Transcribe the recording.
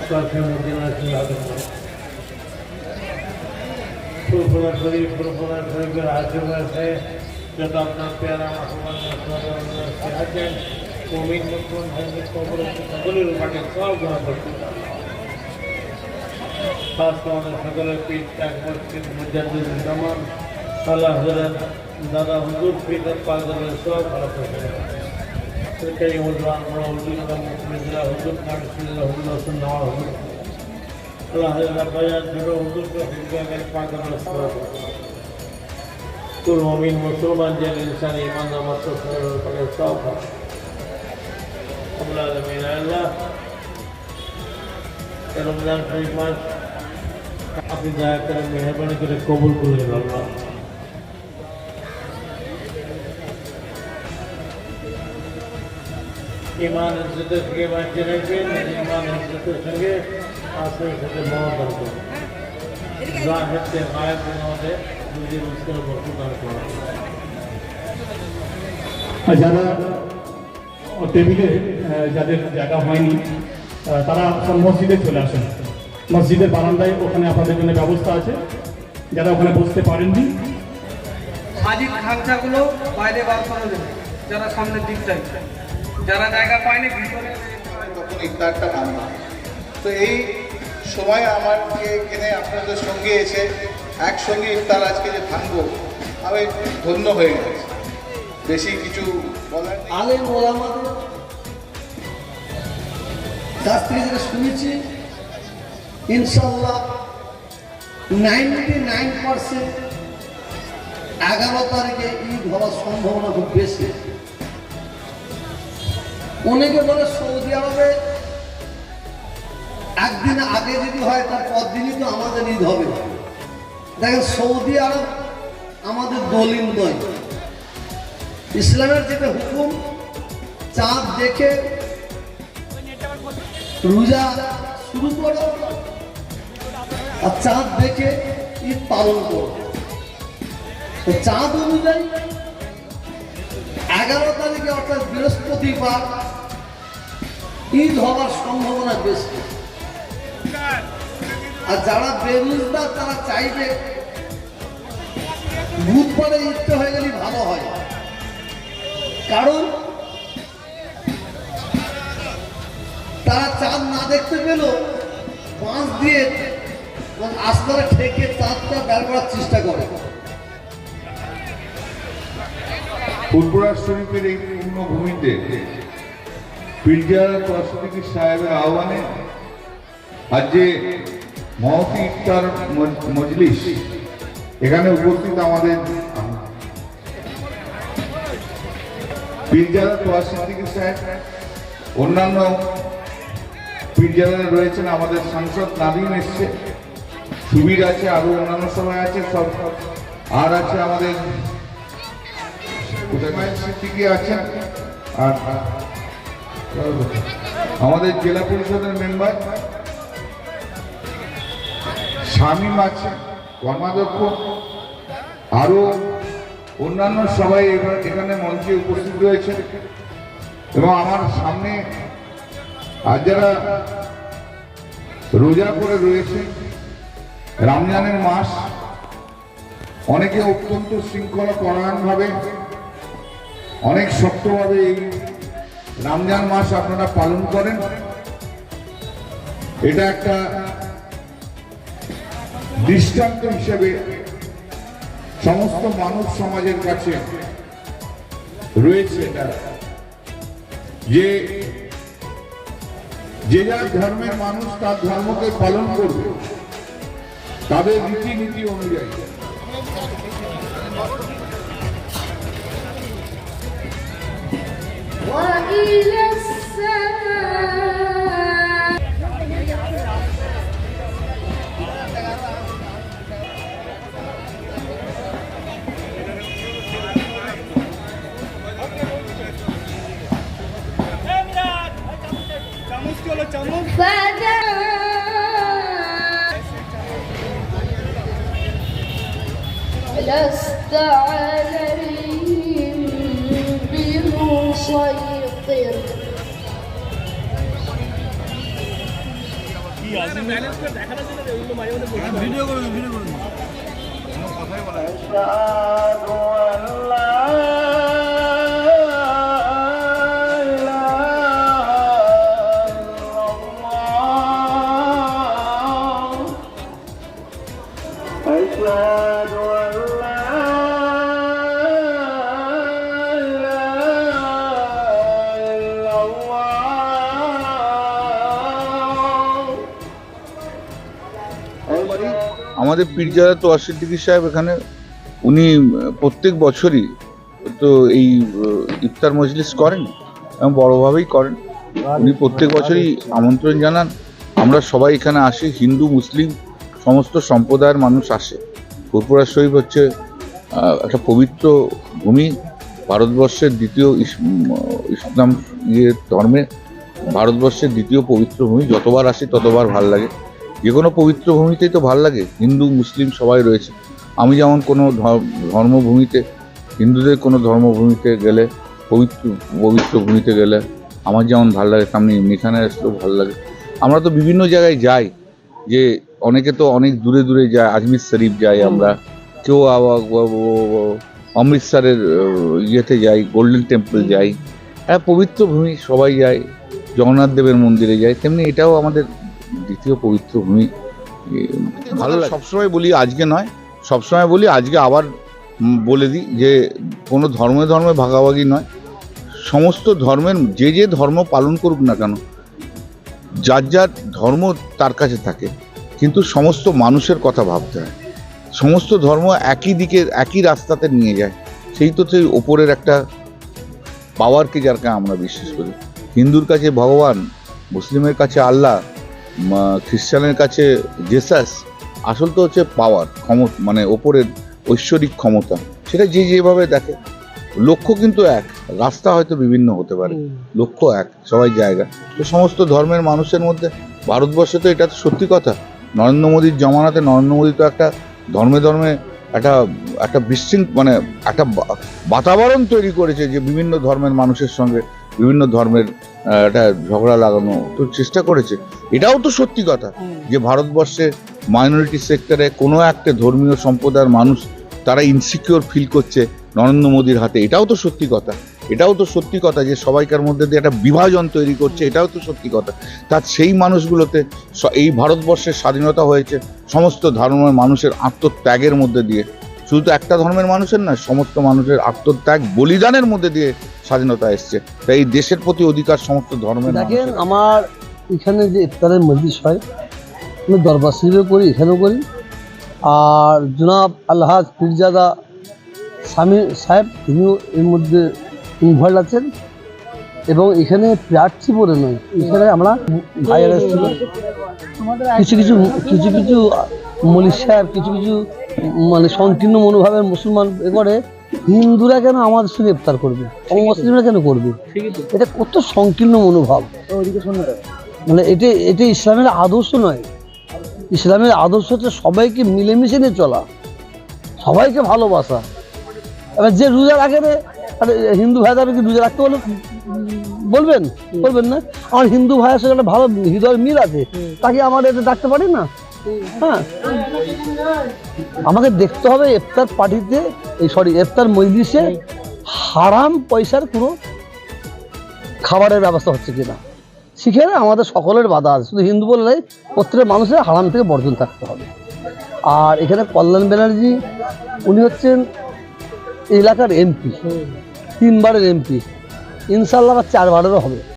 কাছে মদিনা ছিল ফুরফুরা শরীফ ফুরফুরা শরীফের আশেপাশে যত আপনার পেয়ারা মুসলমান আছেন কমিন মুসলমান ভাইদের কবর সকলের মাঠে সব গুণা করতে খাস আমাদের সকলের পিঠ এক মসজিদ মুজাদ্দিদ திருக்கை ஒன்றாம் ஒன்றில் ஒன்று நடத்தில் ஒன்று வருஷம் நாள் المؤمن مسلما جل الإنسان إيمانا وتصوير فقد استوفى قبل هذا من الله كرم ذلك حفظها كرم مهربان كرم قبول كل الله ইমান ইজ্জতের থেকে বাঁচিয়ে রাখবেন ইমান ইজ্জতের সঙ্গে আসলের সাথে মহাদান করবেন। জাহেদকে গায়েব আমাদের দুটি মুসলিম বস্তু দান করা আর যারা টেবিলে যাদের জায়গা হয়নি আহ, তারা সব মসজিদে চলে আসেন। মসজিদের বারান্দায় ওখানে আপনাদের জন্য ব্যবস্থা আছে। যারা ওখানে বসতে পারেননি হাজির খাঞ্চাগুলো বাইরে বার করে দেবে যারা সামনের দিকটাই যারা জায়গা পায়নি ভিতরে তখন ইফতারটা ভাঙবো তো এই সময় আমাকে এখানে আপনাদের সঙ্গে এসে একসঙ্গে ইফতার আজকে যে ভাঙবো আমি ধন্য হয়ে গেছি। বেশি কিছু বলার আলেম ওলামাদের কাছ থেকে যেটা শুনেছি ইনশাল্লাহ নাইনটি নাইন পার্সেন্ট এগারো তারিখে ঈদ হওয়ার সম্ভাবনা খুব বেশি। অনেকে বলে সৌদি আরবে একদিন আগে যদি হয়, তার পর দিনই তো আমাদের ঈদ হবে। দেখেন, সৌদি আরব আমাদের দলিল নয়। ইসলামের যেটা হুকুম, চাঁদ দেখে রোজা শুরু করো আর চাঁদ দেখে ঈদ পালন করো। তো চাঁদ অনুযায়ী এগারো তারিখে অর্থাৎ বৃহস্পতিবার ঈদ হওয়ার সম্ভাবনা বেশি। আর যারা বেরোজগার তারা চাইবে বুধবারে হয়ে গেলে ভালো হয়। কারণ তারা চাঁদ না দেখতে পেল বাঁশ দিয়ে আস্তারা ঠেকে চাঁদটা বের করার চেষ্টা করে। ফুলপুরা শরীফের এই পূর্ণভূমিতে পিরজারা তরসদিকি সাহেবের আহ্বানে আজ যে মহতি ইফতার মজ- মজলিস এখানে উপস্থিত আমাদের পিরজারা তোয়াসিদ্দিকি সাহেব, অন্যান্য পিরজারা রয়েছেন, আমাদের সাংসদ নাদিম এসছে, সুবীর আছে, আরও অন্যান্য সবাই আছে, সব আর আছে আমাদের আছেন, আর আমাদের জেলা পরিষদের মেম্বার, স্বামী আছে কর্মাধ্যক্ষ, আরও অন্যান্য সবাই এখানে মঞ্চে উপস্থিত রয়েছে। এবং আমার সামনে আর যারা রোজা করে রয়েছে, রমজানের মাস অনেকে অত্যন্ত শৃঙ্খলা পরায়ণভাবে, অনেক শক্তভাবে এই রমজান মাস আপনারা পালন করেন। এটা একটা দৃষ্টান্ত হিসেবে সমস্ত মানব সমাজের কাছে রয়েছে এটা। যে যে যার ধর্মের মানুষ তার ধর্মকে পালন করবে, তাদের রীতিনীতি অনুযায়ী। وإلى السماء. لست عليهم ছয় পর্যন্ত ভিডিও করুন ভিডিও করুন। আচ্ছা, কথাই বলা আমাদের পীরজাদা তোয়ার সিদ্দিকী সাহেব এখানে, উনি প্রত্যেক বছরই তো এই ইফতার মজলিস করেন এবং বড়োভাবেই করেন। উনি প্রত্যেক বছরই আমন্ত্রণ জানান। আমরা সবাই এখানে আসি, হিন্দু, মুসলিম, সমস্ত সম্প্রদায়ের মানুষ আসে। ফুরপুরা শরীফ হচ্ছে একটা পবিত্র ভূমি। ভারতবর্ষের দ্বিতীয় ইস- ইসলাম ইয়ে ধর্মে ভারতবর্ষের দ্বিতীয় পবিত্র ভূমি। যতবার আসি, ততবার ভালো লাগে। যে কোনো পবিত্র ভূমিতেই তো ভালো লাগে, হিন্দু, মুসলিম সবাই রয়েছে। আমি যেমন কোনো ধর্মভূমিতে, হিন্দুদের কোনো ধর্মভূমিতে গেলে, পবিত্র পবিত্র ভূমিতে গেলে আমার যেমন ভালো লাগে তেমনি এখানে আসলেও ভালো লাগে। আমরা তো বিভিন্ন জায়গায় যাই, যে অনেকে তো অনেক দূরে দূরে যায়, আজমির শরীফ যাই আমরা। কেউ অমৃতসরের ইয়েতে যাই গোল্ডেন টেম্পল যাই। হ্যাঁ পবিত্র ভূমি সবাই যায়, জগন্নাথ দেবের মন্দিরে যায় তেমনি এটাও আমাদের দ্বিতীয় পবিত্র ভূমি ভালো লাগে। সবসময় বলি আজকে নয় সবসময় বলি আজকে আবার বলে দিই যে কোনো ধর্মে ধর্মে ভাগাভাগি নয়। সমস্ত ধর্মের যে যে ধর্ম পালন করুক না কেন যার যার ধর্ম তার কাছে থাকে কিন্তু সমস্ত মানুষের কথা ভাবতে হয়। সমস্ত ধর্ম একই দিকে একই রাস্তাতে নিয়ে যায়। সেই তো সেই ওপরের একটা পাওয়ারকে যারকে আমরা বিশ্বাস করি। হিন্দুর কাছে ভগবান মুসলিমের কাছে আল্লাহ খ্রিস্টানের কাছে জেসাস আসল তো হচ্ছে পাওয়ার ক্ষমতা মানে ওপরের ঐশ্বরিক ক্ষমতা। সেটা যে যেভাবে দেখে লক্ষ্য কিন্তু এক রাস্তা হয়তো বিভিন্ন হতে পারে। লক্ষ্য এক সবাই জায়গা। তো সমস্ত ধর্মের মানুষের মধ্যে ভারতবর্ষে তো এটা তো সত্যি কথা। নরেন্দ্র মোদীর জমানাতে নরেন্দ্র মোদী তো একটা ধর্মে ধর্মে একটা একটা বিশৃঙ্খ মানে একটা বাতাবরণ তৈরি করেছে যে বিভিন্ন ধর্মের মানুষের সঙ্গে বিভিন্ন ধর্মের একটা ঝগড়া লাগানো তো চেষ্টা করেছে। এটাও তো সত্যি কথা যে ভারতবর্ষে মাইনরিটি সেক্টরে কোনো একটা ধর্মীয় সম্প্রদায়ের মানুষ তারা ইনসিকিওর ফিল করছে নরেন্দ্র মোদীর হাতে। এটাও তো সত্যি কথা। এটাও তো সত্যি কথা যে সবাইকার মধ্যে দিয়ে একটা বিভাজন তৈরি করছে এটাও তো সত্যি কথা। তার সেই মানুষগুলোতে স- এই ভারতবর্ষের স্বাধীনতা হয়েছে সমস্ত ধর্মের মানুষের আত্মত্যাগের মধ্যে দিয়ে শুধু তো একটা ধর্মের মানুষের না সমস্ত মানুষের আত্মত্যাগ বলিদানের মধ্যে দিয়ে স্বাধীনতা এসছে। তাই এই দেশের প্রতি অধিকার সমস্ত ধর্মের দেখেন আমার এখানে যে ইফতারের মজলিস হয় আমি দরবার শরীফেও করি এখানেও করি। আর জনাব আলহাজ পীরজাদা স্বামী সাহেব তিনিও এর মধ্যে ইনভলভ আছেন। এবং এখানে প্রার্থী বলে নয় এখানে আমরা ভাইয়ার কিছু কিছু কিছু কিছু মলিক সাহেব কিছু কিছু মানে সংকীর্ণ মনোভাবের মুসলমান এ করে হিন্দুরা কেন আমাদের সঙ্গে ইফতার করবে? অমুসলিমরা কেন করবে? এটা কত সংকীর্ণ মনোভাব। মানে এটা এটা ইসলামের আদর্শ নয়। ইসলামের আদর্শ হচ্ছে সবাইকে মিলেমিশে নিয়ে চলা। সবাইকে ভালোবাসা। এবার যে রোজা রাখে আরে হিন্দু ভাই কি রোজা রাখতে বলে বলবেন? বলবেন না? আমার হিন্দু ভাইয়ের সঙ্গে একটা ভালো হৃদয় মিল আছে। তাকে আমার এটা ডাকতে পারি না? হ্যাঁ। আমাকে দেখতে হবে ইফতার পার্টিতে, এই সরি এফতার মজলিসে হারাম পয়সার কোনো খাবারের ব্যবস্থা হচ্ছে কিনা। সেখানে আমাদের সকলের বাধা আছে। শুধু হিন্দু বললে প্রত্যেক মানুষের হারাম থেকে বর্জন থাকতে হবে। আর এখানে কল্যাণ ব্যানার্জি, উনি হচ্ছেন এলাকার এমপি, তিনবারের এমপি। ইনশাল্লাহ চারবারেরও হবে।